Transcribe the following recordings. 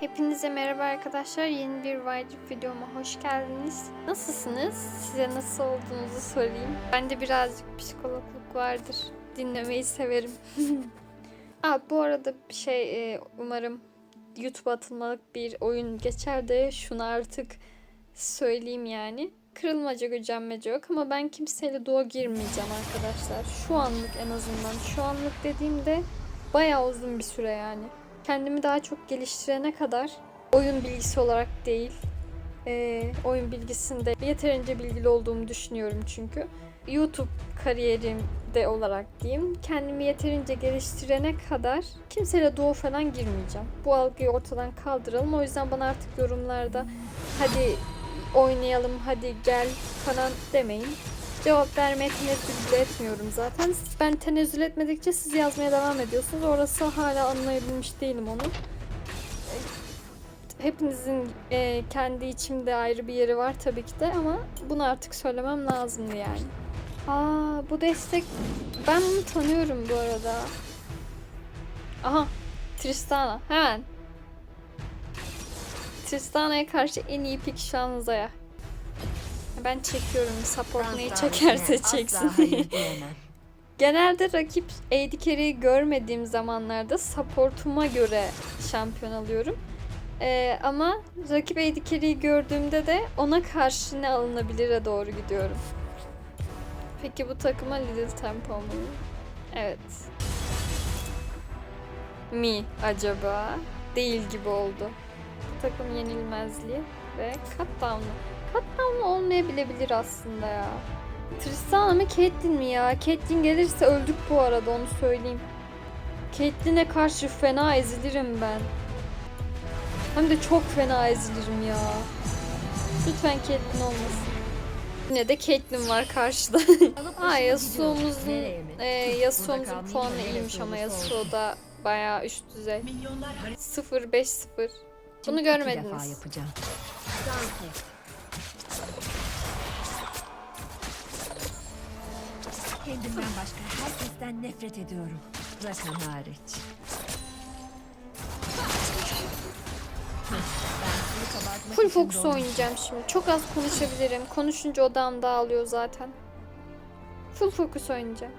Hepinize merhaba arkadaşlar. Yeni bir Wildrip videoma hoş geldiniz. Nasılsınız? Size nasıl olduğunuzu sorayım. Bende birazcık psikologluk vardır. Dinlemeyi severim. Aa, bu arada bir şey e, umarım YouTube'a atılmalık bir oyun geçer de şunu artık söyleyeyim yani. Kırılmaca gücenmece yok ama ben kimseyle doğa girmeyeceğim arkadaşlar. Şu anlık en azından. Şu anlık dediğimde bayağı uzun bir süre yani. Kendimi daha çok geliştirene kadar oyun bilgisi olarak değil, eee, oyun bilgisinde yeterince bilgili olduğumu düşünüyorum çünkü. YouTube kariyerimde olarak diyeyim, kendimi yeterince geliştirene kadar kimseyle duo falan girmeyeceğim. Bu algıyı ortadan kaldıralım. O yüzden bana artık yorumlarda hadi oynayalım, hadi gel falan demeyin. Cevap vermeye tenezzül etmiyorum zaten. Ben tenezzül etmedikçe siz yazmaya devam ediyorsunuz. Orası hala anlayabilmiş değilim onu. Hepinizin e, kendi içimde ayrı bir yeri var tabii ki de ama bunu artık söylemem lazımdı yani. Aa bu destek ben bunu tanıyorum bu arada. Aha Tristana hemen. Tristana'ya karşı en iyi pick şu an Zaya. Ben çekiyorum. Support neyi çekerse çeksin. Genelde rakip AD carry'i görmediğim zamanlarda supportuma göre şampiyon alıyorum. Ee, ama rakip AD carry'i gördüğümde de ona karşı ne alınabilire doğru gidiyorum. Peki bu takıma Little Tempo mu? Evet. Mi acaba? Değil gibi oldu. Takım yenilmezliği ve cut down'u. Cut down olmayabilebilir aslında ya. Tristana mı Caitlyn mi ya? Caitlyn gelirse öldük bu arada onu söyleyeyim. Caitlyn'e karşı fena ezilirim ben. Hem de çok fena ezilirim ya. Lütfen Caitlyn olmasın. Yine de Caitlyn var karşıda. ha Yasuo'muzun e, Yasuo'muzun puanı iyiymiş ama Yasuo da bayağı üst düzey. 0-5-0. Bunu görmediniz. yapacağım. Kendimden başka herkesten nefret ediyorum. Rakan hariç. Full için doğmuş- oynayacağım şimdi. Çok az konuşabilirim. Konuşunca odam dağılıyor zaten. Full focus oynayacağım.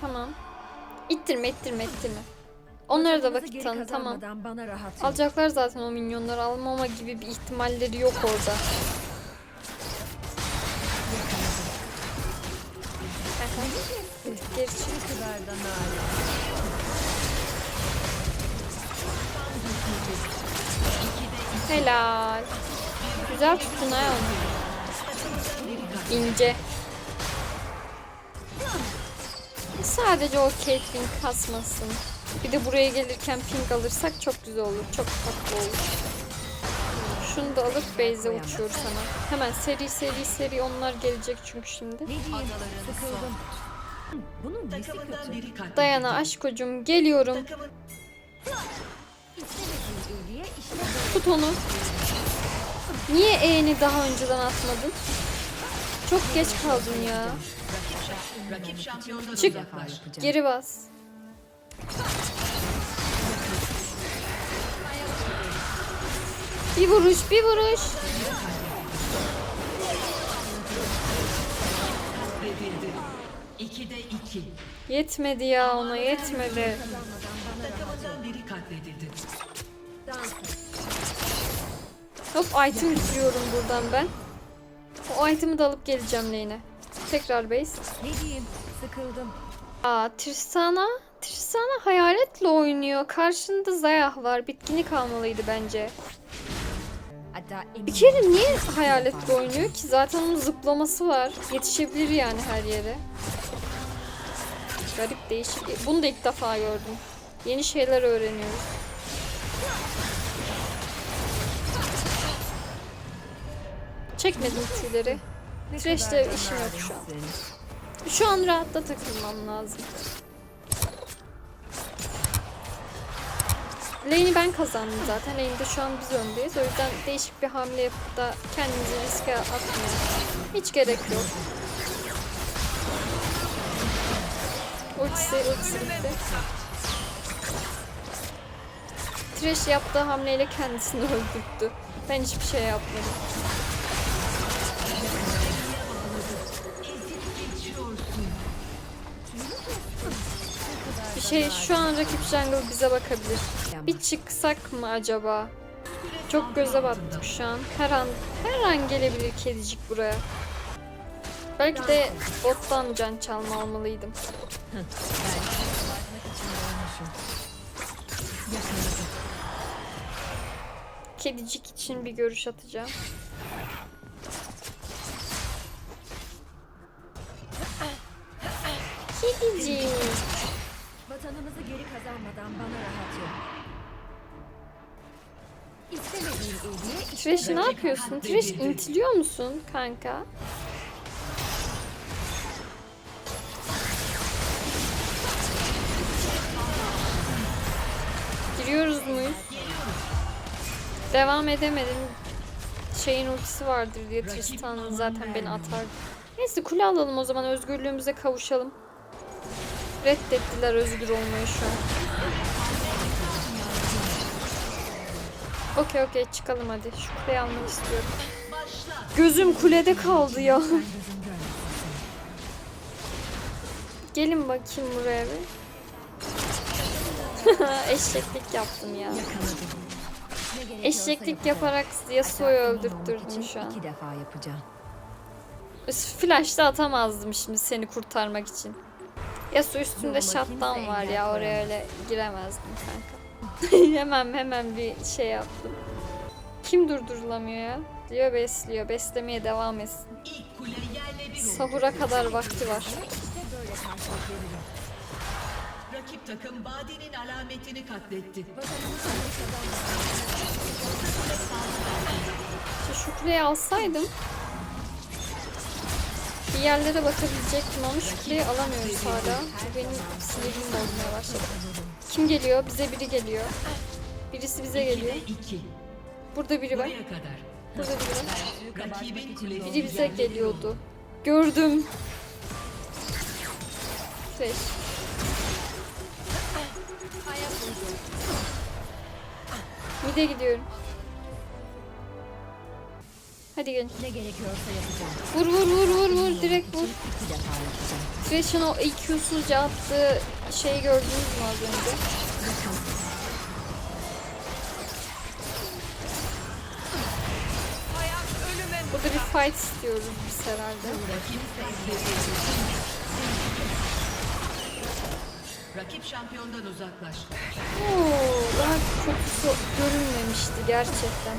Tamam. İttirme ittirme ittirme. Onlara da vakit tanı tamam. Bana rahat. Alacaklar zaten o minyonları almama gibi bir ihtimalleri yok orada. Geri. Helal. Güzel tuttun ha onu. İnce. Sadece o Caitlyn kasmasın. Bir de buraya gelirken ping alırsak çok güzel olur. Çok tatlı olur. Şunu da alıp base'e uçuyoruz hemen. Hemen seri seri seri onlar gelecek çünkü şimdi. Dayana geliyorum. İyiliğe işte böyle Tut onu. Niye E'ni daha önceden atmadın? Çok geç kaldın ya. Çık. Geri bas. Bir vuruş, bir vuruş. İkide iki. Yetmedi ya ona, yetmedi. Hop item bitiriyorum buradan ben. O itemi de alıp geleceğim lane'e. Tekrar base. Ne diyeyim? Sıkıldım. Aa Tristana. Tristana hayaletle oynuyor. Karşında Zayah var. Bitkini kalmalıydı bence. Bir kere niye hayaletle oynuyor ki? Zaten onun zıplaması var. Yetişebilir yani her yere. Garip değişik. Bunu da ilk defa gördüm. Yeni şeyler öğreniyoruz. Çekmedim tüyleri. da işim yok şu an. Şu an rahatla takılmam lazım. Lane'i ben kazandım zaten. Lane'de şu an biz öndeyiz. O yüzden değişik bir hamle yapıp da kendimizi riske atmayalım. Hiç gerek yok. Ultisi, ultisi bitti. Thresh yaptığı hamleyle kendisini öldürttü. Ben hiçbir şey yapmadım. Şey şu an rakip jungle bize bakabilir. Bir çıksak mı acaba? Çok göze battık şu an. Her an her an gelebilir kedicik buraya. Belki de bottan can çalma almalıydım. Kedicik için bir görüş atacağım. Kedicik. Vatanımızı geri kazanmadan bana rahat yok. Trish ne yapıyorsun? Trish intiliyor musun kanka? Giriyoruz muyuz? Devam edemedim. Şeyin ultisi vardır diye Tristan zaten beni atardı. Neyse kule alalım o zaman özgürlüğümüze kavuşalım. Reddettiler özgür olmayı şu an. Okey okey çıkalım hadi. Şu kuleyi almak istiyorum. Gözüm kulede kaldı ya. Gelin bakayım buraya bir. Eşeklik yaptım ya. Eşeklik yaparak Yasuo'yu öldürttürdüm şu an. İki defa yapacağım. Flash'ta atamazdım şimdi seni kurtarmak için. Yasuo üstünde shutdown var ya oraya öyle giremezdim kanka. hemen hemen bir şey yaptım. Kim durdurulamıyor ya? Diyor besliyor. Beslemeye devam etsin. Sahura kadar vakti var. Rakip takım Badi'nin alametini katletti. Kuleyi alsaydım bir yerlere bakabilecektim ama şu kuleyi alamıyoruz hala. Bu benim sinirimi bozmaya başladı. Kim geliyor? Bize biri geliyor. Birisi bize geliyor. Burada biri var. Burada biri var. Biri bize geliyordu. Gördüm. Şey. Mide gidiyorum. Hadi gelin. Ne gerekiyorsa yapacağım. Vur vur vur vur vur direkt vur. Thresh'in o EQ'suzca attığı şeyi gördünüz mü az önce? Burada bir fight istiyoruz biz herhalde. Rakip şampiyondan uzaklaş. Oo, daha kötüsü görünmemişti gerçekten.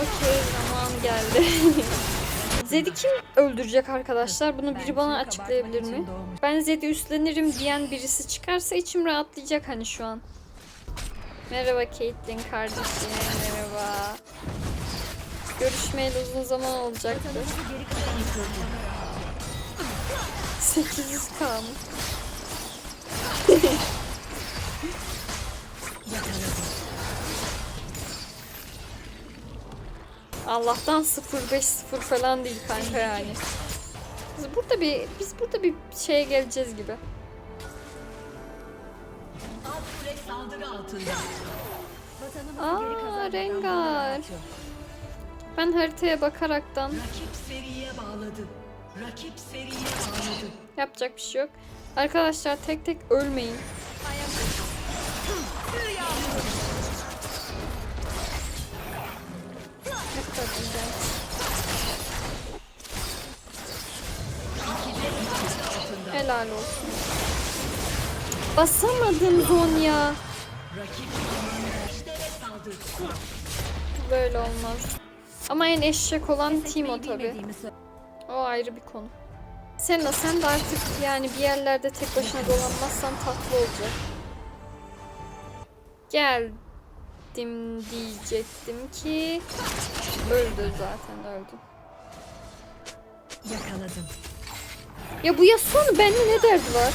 Okey zaman geldi. Zed'i kim öldürecek arkadaşlar? Bunu biri bana açıklayabilir mi? Ben Zed'i üstlenirim diyen birisi çıkarsa içim rahatlayacak hani şu an. Merhaba Caitlyn kardeşim, merhaba. Görüşmeyeli uzun zaman olacaktı. 800 kalmış. Allah'tan 0-5-0 falan değil kanka yani. Biz burada bir biz burada bir şeye geleceğiz gibi. Aa, Rengar. Ben haritaya bakaraktan Rakip seriye bağladı. Rakip seriye bağladı. yapacak bir şey yok. Arkadaşlar tek tek ölmeyin. Kadar güzel. Helal olsun. Basamadım Zonya. Böyle olmaz. Ama en eşek olan Timo tabi. O ayrı bir konu. Senna sen de artık yani bir yerlerde tek başına dolanmazsan tatlı olacak gittim diyecektim ki öldü zaten öldü. Yakaladım. Ya bu Yasuo'nun bende ne derdi var?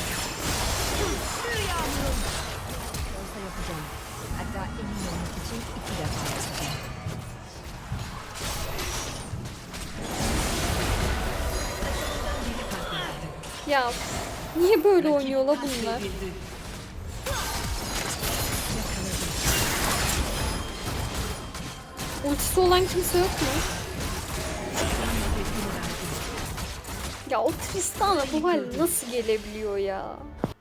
Ya niye böyle oynuyorlar bunlar? Ultisi olan kimse yok mu? Ya o Tristan'a bu hal nasıl gelebiliyor ya?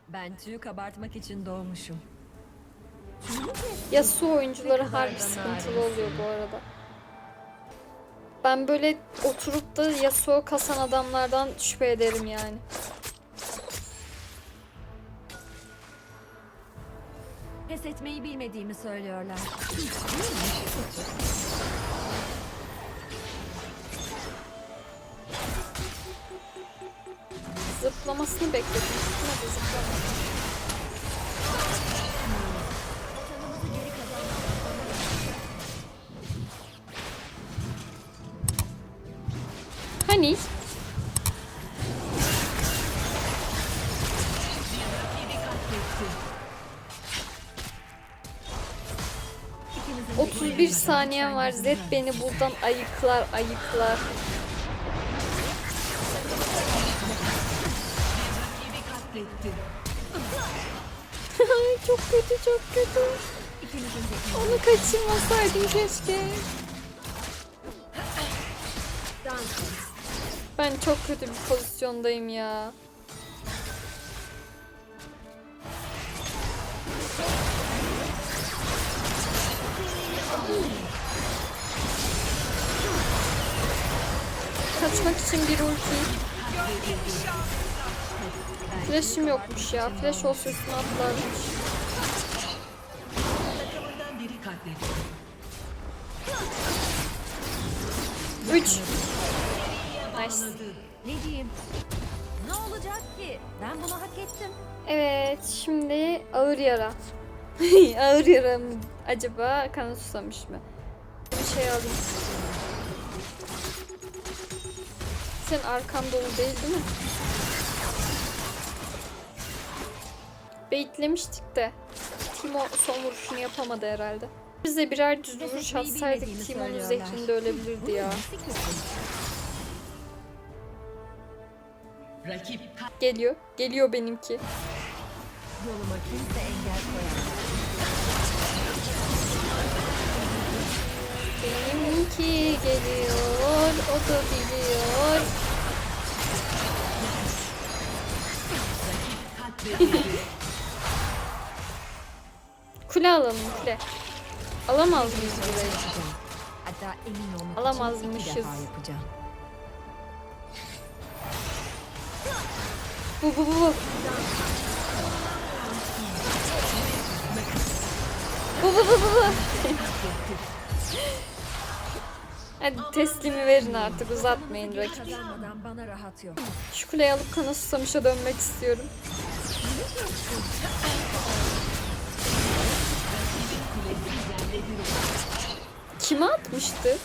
Ben tüyü kabartmak için doğmuşum. Yasuo oyuncuları Ne kadar harbi sıkıntılı oluyor bu arada. Ben böyle oturup da Yasuo kasan adamlardan şüphe ederim yani. Pes etmeyi bilmediğimi söylüyorlar. Zıplamasını bekledim. Zıplamadı zıplamadı. Hani? 31 saniyem var. Zed beni buradan ayıklar ayıklar. Çok kötü çok kötü. Onu kaçırmasaydım keşke. Ben çok kötü bir pozisyondayım ya. Kaçmak için bir ulti. Flash'im yokmuş ya. Flash olsa üstüne atlarmış. Takımından biri katledildi. 3. Nice. Bağladı. Ne diyeyim? Ne olacak ki? Ben bunu hak ettim. Evet şimdi ağır yara. ağır yara mı acaba kanı susamış mı? Bir şey alayım. Sen arkan dolu değil değil mi? Beyitlemiştik de Timo son vuruşunu yapamadı herhalde. Biz de birer düz vuruş atsaydık Timo'nun zehrinde ölebilirdi ya. Rakip Geliyor. Geliyor benimki. Yoluma kimse engel koyamaz. Benimki geliyor. O da biliyor. Kule alalım kule. Alamaz mıyız burayı? Yapacağım. Hatta emin olmak Alamazmışız. için iki defa yapacağım. Bu bu bu bu. Bu bu bu bu bu. Hadi teslimi verin artık uzatmayın rakip. Kazanmadan bana rahat yok. Şu kuleyi alıp kana susamışa dönmek istiyorum. Kime atmıştı?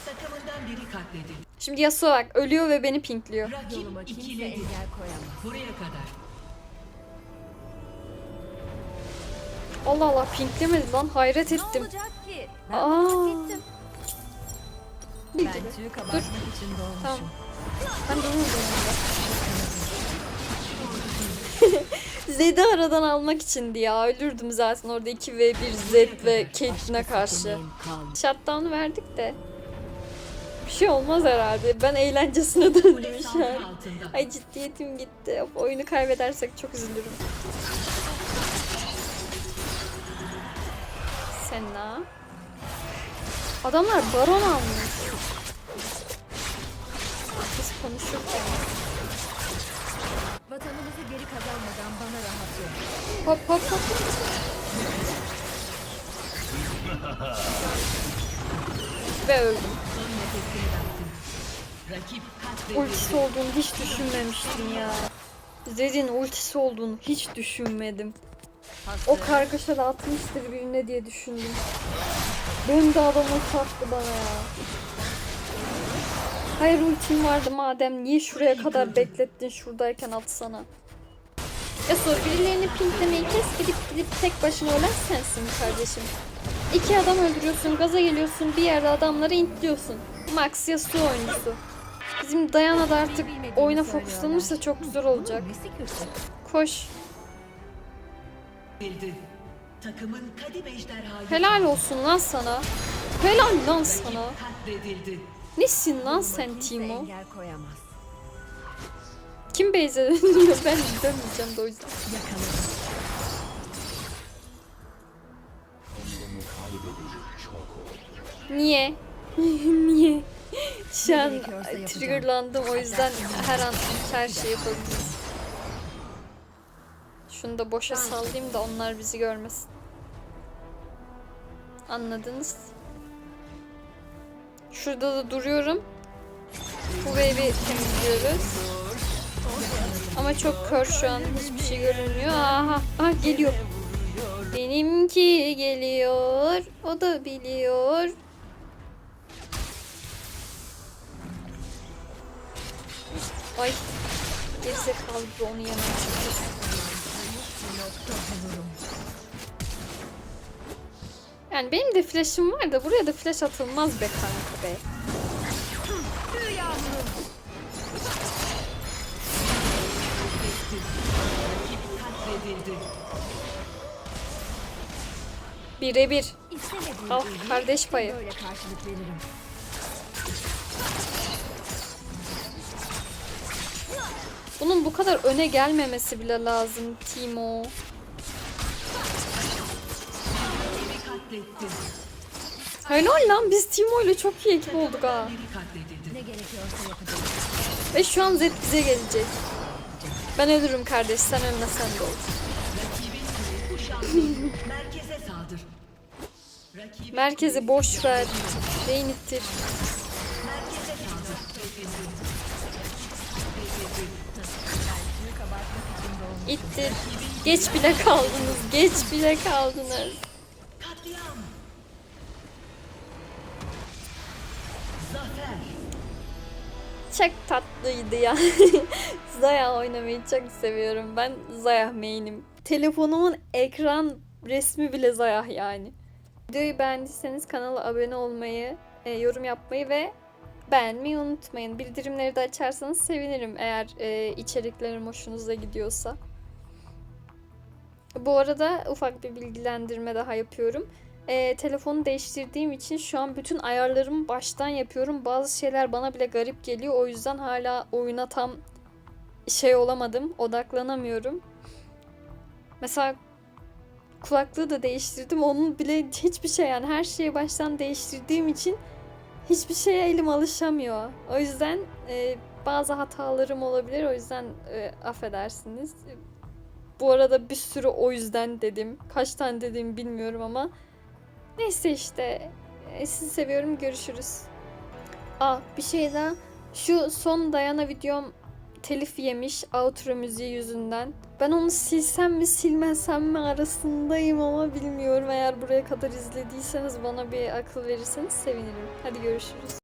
Şimdi Yasuo bak ölüyor ve beni pinkliyor. Yoluma Rakip kimse ikiledi. engel koyamaz. Buraya kadar. Allah Allah pinklemedi lan hayret Ne ettim. olacak ki? Ben Aa. Ben tüyü kabartmak için doğmuşum. Tamam. Ben vurdum Zed'i aradan almak içindi ya. Ölürdüm zaten orada 2v1 Zed ve Caitlyn'e karşı. Shutdown'u verdik de. Bir şey olmaz herhalde. Ben eğlencesine döndüm şu an. Ay ciddiyetim gitti. Oyunu kaybedersek çok üzülürüm. Senna. Adamlar baron almış. Biz konuşurken. Vatanımızı geri kazanmadan bana rahat yok. Hop hop hop. Ve öldüm. Son nefesini verdi. Rakip katledildi. Ultisi olduğunu hiç düşünmemiştim ya. Zed'in ultisi olduğunu hiç düşünmedim. O kargaşada atmıştır birine diye düşündüm. Benim de adam ulti attı bana ya. Hayır ultim vardı madem niye şuraya kadar beklettin şuradayken atsana. Ya sor birilerini pinklemeyi kes gidip gidip tek başına ölen sensin kardeşim. İki adam öldürüyorsun gaza geliyorsun bir yerde adamları intliyorsun. Max Yasuo oyuncusu. Bizim Dayana da artık oyuna fokuslanırsa çok güzel olacak. Koş. Helal olsun lan sana. Helal lan sana. katledildi. Nesin lan sen Timo? Kim Beyze dönüyor? Ben dönmeyeceğim de o yüzden. Niye? Niye? Şu an triggerlandım o yüzden her an her şeyi yapabiliriz. Şunu da boşa sallayayım da onlar bizi görmesin. Anladınız? Şurada da duruyorum. Bu wave'i temizliyoruz. Ama çok kör şu an. Hiçbir şey görünmüyor. Aha, aha geliyor. Benimki geliyor. O da biliyor. Ay. Gerizekalı gibi onu çalışıyor. Yani benim de flash'ım var da buraya da flash atılmaz be kanka be. Birebir. Al, kardeş payı. Bunun bu kadar öne gelmemesi bile lazım Timo. Katletti. Helal lan biz Timo ile çok iyi ekip olduk ha. Ne gerekiyorsa. Ve şu an Zed bize gelecek. Ben ölürüm kardeş sen ölme sen de ol. Merkeze saldır. Merkezi boş ver. Beyin ittir. İttir. Geç bile kaldınız. Geç bile kaldınız. Çok tatlıydı ya. Zaya oynamayı çok seviyorum. Ben Zaya main'im. Telefonumun ekran resmi bile Zaya yani. Videoyu beğendiyseniz kanala abone olmayı, e, yorum yapmayı ve beğenmeyi unutmayın. Bildirimleri de açarsanız sevinirim eğer e, içeriklerim hoşunuza gidiyorsa. Bu arada ufak bir bilgilendirme daha yapıyorum. E, telefonu değiştirdiğim için şu an bütün ayarlarımı baştan yapıyorum. Bazı şeyler bana bile garip geliyor. O yüzden hala oyuna tam şey olamadım. Odaklanamıyorum. Mesela kulaklığı da değiştirdim. Onun bile hiçbir şey yani her şeyi baştan değiştirdiğim için hiçbir şeye elim alışamıyor. O yüzden e, bazı hatalarım olabilir. O yüzden e, affedersiniz. Bu arada bir sürü o yüzden dedim. Kaç tane dediğimi bilmiyorum ama neyse işte. E, sizi seviyorum. Görüşürüz. Aa bir şey daha. Şu son Dayana videom telif yemiş outro müziği yüzünden. Ben onu silsem mi silmesem mi arasındayım ama bilmiyorum. Eğer buraya kadar izlediyseniz bana bir akıl verirseniz sevinirim. Hadi görüşürüz.